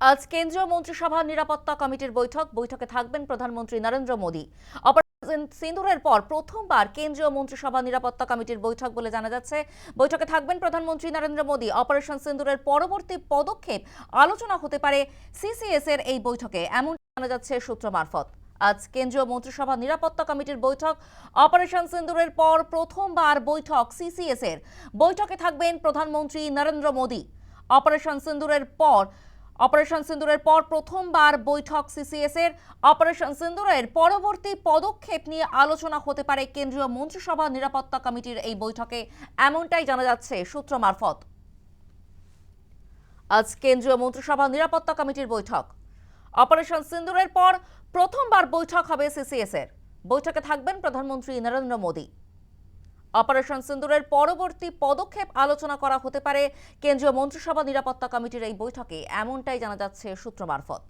আজ কেন্দ্রীয় মন্ত্রিসভা নিরাপত্তা কমিটির বৈঠক। বৈঠকে থাকবেন প্রধানমন্ত্রী নরেন্দ্র মোদী। সিন্দুরের পর প্রথমবার কেন্দ্রীয় মন্ত্রিসভা নিরাপত্তা কমিটির বৈঠক বলে জানা যাচ্ছে। বৈঠকে থাকবেন প্রধানমন্ত্রী নরেন্দ্র মোদী। অপারেশন সিন্দুরের পরবর্তী পদক্ষেপ আলোচনা হতে পারে সিসিএস এর এই বৈঠকে। এমন জানা যাচ্ছে সূত্র মারফত। আজ কেন্দ্রীয় মন্ত্রিসভা নিরাপত্তা কমিটির বৈঠক। অপারেশন সিন্দুরের পর প্রথমবার বৈঠক সিসিএস এর। বৈঠকে থাকবেন প্রধানমন্ত্রী নরেন্দ্র মোদী। অপারেশন সিন্দুরের পর অপারেশন সিন্দুরের পর প্রথমবার বৈঠক সিসিএস এর। অপারেশন সিন্দুরের পরবর্তী পদক্ষেপ নিয়ে আলোচনা হতে পারে কেন্দ্রীয় মন্ত্রিসভা নিরাপত্তা কমিটির এই বৈঠকে। এমনটাই জানা যাচ্ছে সূত্র মারফত। আজ কেন্দ্রীয় মন্ত্রিসভা নিরাপত্তা কমিটির বৈঠক। অপারেশন সিন্দুরের পর প্রথমবার বৈঠক হবে সিসিএস এর। বৈঠকে থাকবেন প্রধানমন্ত্রী নরেন্দ্র মোদী। অপারেশন সিন্দুরের পরবর্তী পদক্ষেপ আলোচনা করা হতে পারে। কেন্দ্রীয় মন্ত্রিসভা নিরাপত্তা কমিটির এই বৈঠকে এমনটাই জানা যাচ্ছে সূত্র মারফত।